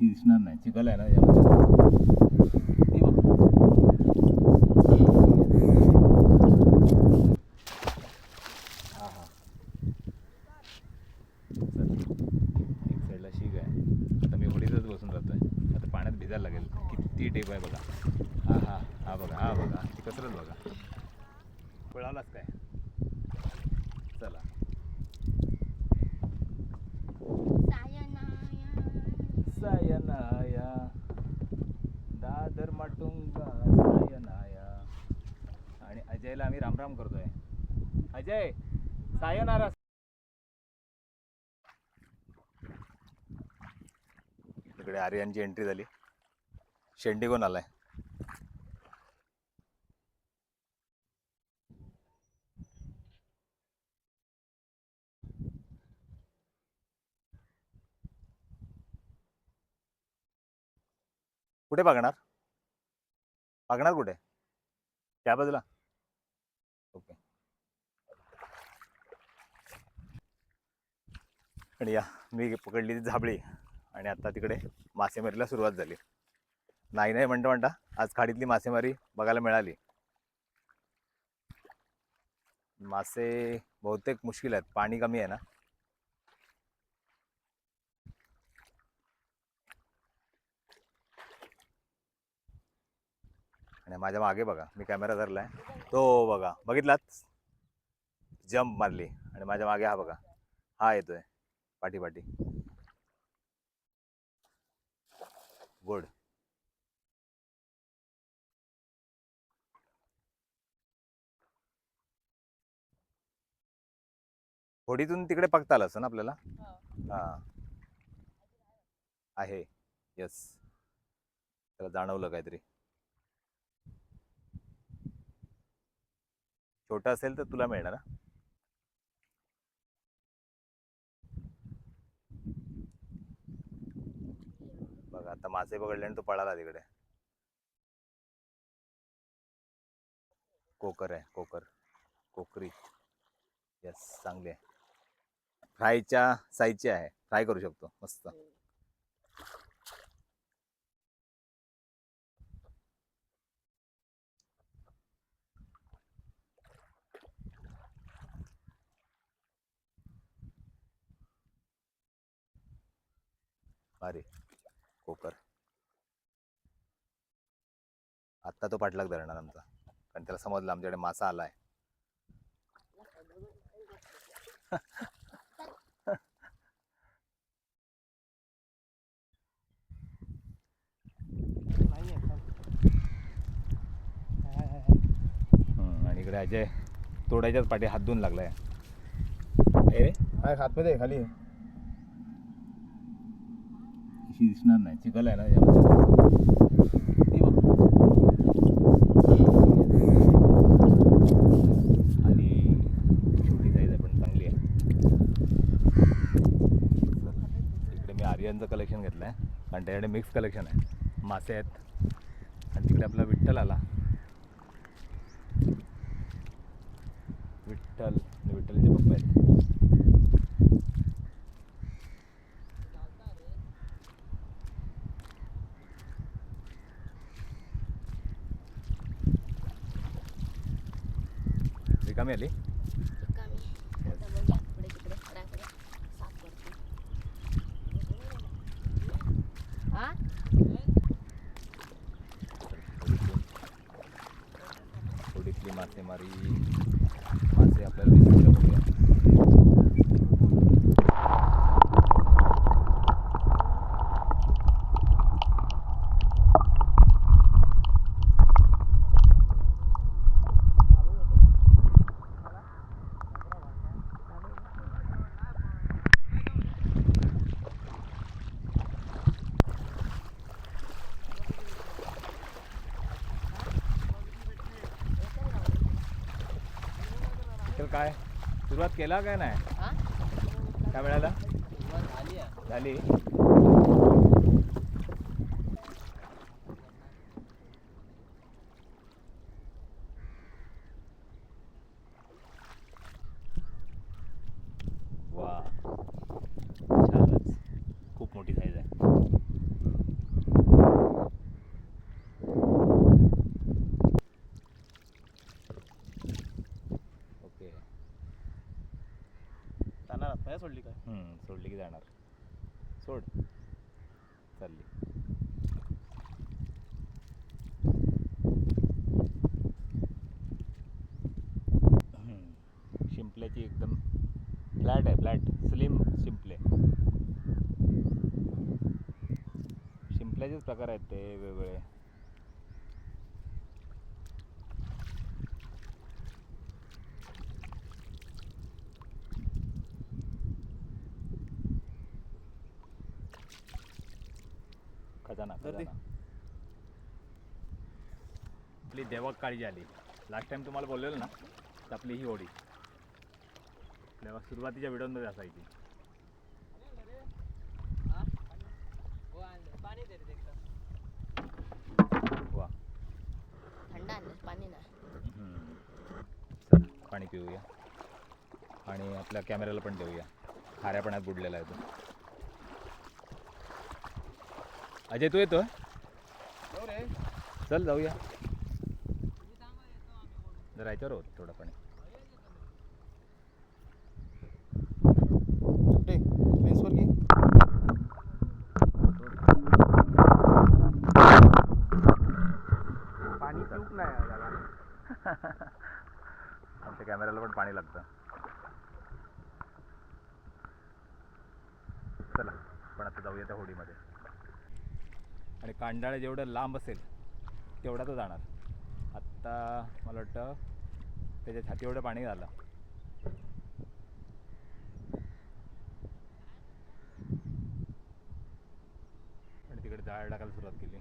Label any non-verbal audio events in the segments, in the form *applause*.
अशी दिसणार नाही चिखल आहे ना यामध्ये हे बघ. हा हा चल. एक साईडला शीग आहे आता मी होडीतच बसून जातो आहे आता पाण्यात भिजायला लागेल किती टेप आहे बघा हा हा हा बघा हा बघा ती कसरत बघा पळालाच काय चला सायनाया दादर माटुंगा सायनाया. आणि अजयला आम्ही रामराम करतोय. अजय सायनारा. तिकडे आर्यांची एंट्री झाली. शेंडी कोण आलाय? कुठे बघणार? बघणार कुठे? त्या बाजूला. ओके. आणि या मी पकडली ती झाबळी आणि आता तिकडे मासेमारीला सुरुवात झाली. नाही नाही म्हणता म्हणता आज खाडीतली मासेमारी बघायला मिळाली. मासे बहुतेक मुश्किल आहेत. पाणी कमी आहे ना? आणि माझ्या मागे बघा मी कॅमेरा धरलाय. तो बघा बघितलात? जंप मारली. आणि माझ्या मागे हा बघा हा येतोय. पाठी पाठी. गुड होडीतून तिकडे पकता आलं असं ना आपल्याला? हा. आहे. येस त्याला जाणवलं काहीतरी. छोटा असेल तर तुला मिळणार ना बघा आता मासे पकडले आणि तो पळाला तिकडे. कोकर आहे कोकर. कोकरी. यस चांगली आहे. फ्रायच्या साईजची आहे. फ्राय करू शकतो मस्त. भारी. कोकर आत्ता तो पाठलाग धरणार आमचा. कारण त्याला समजलं आमच्याकडे मासा आलाय. हम्म, आणि इकडे अजय तोडायच्याच पाठी हात धुवून लागलाय. ए रे. काय हातमध्ये खाली. अशी दिसणार नाही चिखल आहे ना आणि छोटी साईज आहे पण चांगली आहे. इकडे मी आर्यनचं कलेक्शन घेतलं आहे कारण त्याच्याकडे मिक्स कलेक्शन आहे. मासे आहेत. आणि तिकडे आपला विठ्ठल आला. विठ्ठल विठ्ठलचे पप्पा आहेत. रिकामी आली. थोडीतली मासेमारी. मासे आपल्याला दिसतील का बघूया तर काय? सुरुवात केला काय नाही? काय मिळालं झाली वा छानच खूप मोठी साईज आहे सोडली काय? हम्म, सोडली की जाणार. सोड. चालली. हम्म, शिंपल्याची एकदम फ्लॅट आहे फ्लॅट. स्लिम शिंपले. शिंपल्याचेच प्रकार आहेत ते वेगवेगळे. खजाना आपली देवक काळजी आली. लास्ट टाइम तुम्हाला बोललेलं ना तर आपली ही होडी तेव्हा सुरुवातीच्या व्हिडिओमध्ये असायची. वा. थंड आणलं पाणी ना. पाणी पिऊया. आणि आपल्या कॅमेऱ्याला पण देऊया. खाऱ्या पाण्यात बुडलेला आहे तो. अजय तू येतो चल जाऊया. जरा याच्यावर होत थोडं पाणी पाणी पिऊक नाही *laughs* आमच्या कॅमेऱ्याला पण पाणी लागतं. चला पण आता जाऊया त्या होडीमध्ये. आणि कांडाळे जेवढं लांब असेल तेवढा तो जाणार. आत्ता मला वाटतं त्याच्या छाती एवढं पाणी झालं. आणि तिकडे जाळ टाकायला सुरुवात केली.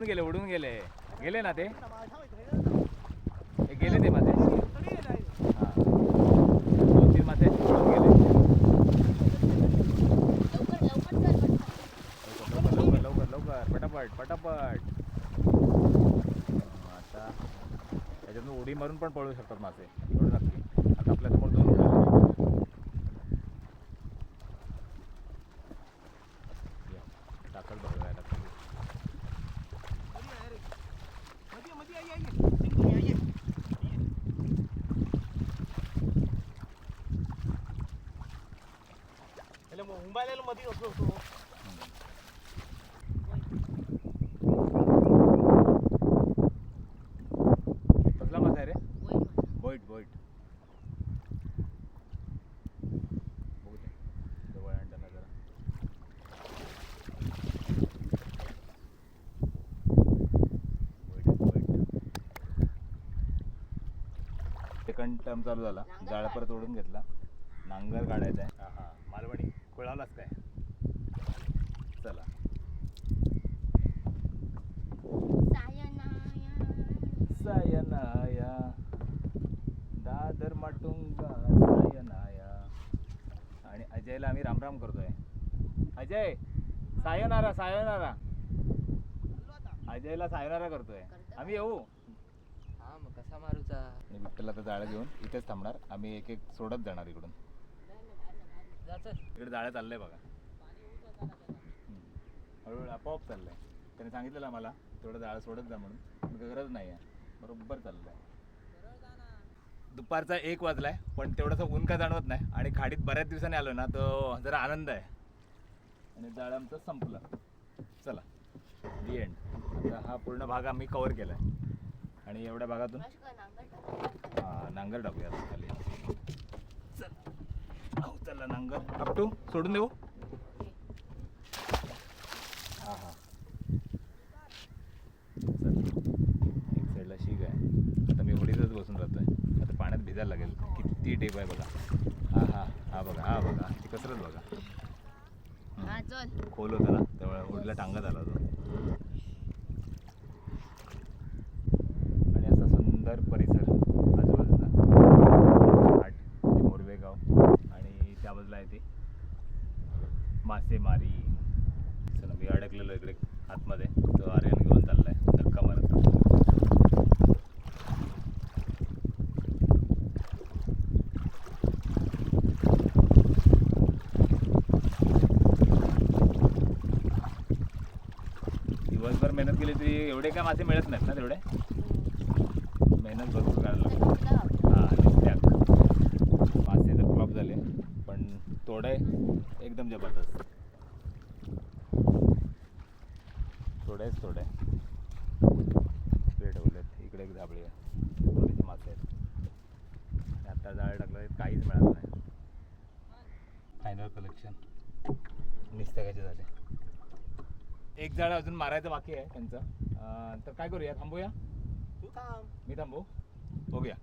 गेले? उडून गेले. गेले ना ते हे गेले ते माते हा दोन तीन माते उडून गेले लवकर लवकर लवकर कर लवकर लवकर लवकर पटापट पटापट आता त्याच्यातून उडी मारून पण पळू शकतात मासे. एवढं नक्की. आता आपल्यासमोर दोन झाले टाकल बघायला मुंबईला मध्ये असलो होतो कसला मासा आहे रे बोईट बोईट बघू दे जवळ आण त्याला जरा बोईट आहे, बोईट. सेकंड टर्म चालू झाला. जाळ. परत ओढून घेतला. नांगर काढायचा आहे. हा हा. मालवणी कुळालाच काय? चला. सायनाया. दादर माटुंगा सायनाया. आणि अजयला आम्ही रामराम करतोय. Ajay sayonara sayonara. अजयला सायनारा करतोय. करतो. आम्ही येऊ. हा मग कसा मारूचा? आणि विठ्ठल आता जाळं घेऊन इथेच थांबणार. आम्ही एक एक सोडत जाणार इकडून. इकडे जाळं चाललंय बघा. हळूहळू आपोआप चाललंय. त्याने सांगितलेलं आम्हाला तेवढं जाळं सोडत जा म्हणून. गरज नाही आहे. बरोबर चाललंय. दुपारचा एक वाजलाय पण तेवढंसं ऊन का जाणवत नाही. आणि खाडीत बऱ्याच दिवसांनी आलो ना तो जरा आनंद आहे. आणि जाळं आमचं संपलं. चला. दी एंड आता हा पूर्ण भाग आम्ही कवर केला आहे आणि एवढ्या भागातून? हा नांगर टाकूया खाली. चल. हो चला नांगर. आपटू सोडून देऊ? हा हा. चल. एक साईडला शीग आहे. आता मी होडीतच बसून राहतोय. आता पाण्यात भिजायला लागेल. किती टेप आहे बघा. हा हा. हा बघा हा बघा. ती कसरत बघा. हा खोल होता ना? त्यामुळे होडीला टांगत आला तो मासेमारी चला मी अडकलेलो इकडे आतमध्ये. तो आर्यन घेऊन चाललाय. धक्का मारत. दिवसभर मेहनत केली तरी एवढे काय मासे मिळत नाहीत ना तेवढे? मेहनत भरपूर करायला हां मासे तर फ्लॉप झाले. पण तोडाय एकदम जबरदस्त. एक झाड अजून मारायचं बाकी आहे त्यांचं. अं, तर काय करूया थांबूया? तू थांब. मी थांबू? बघूया.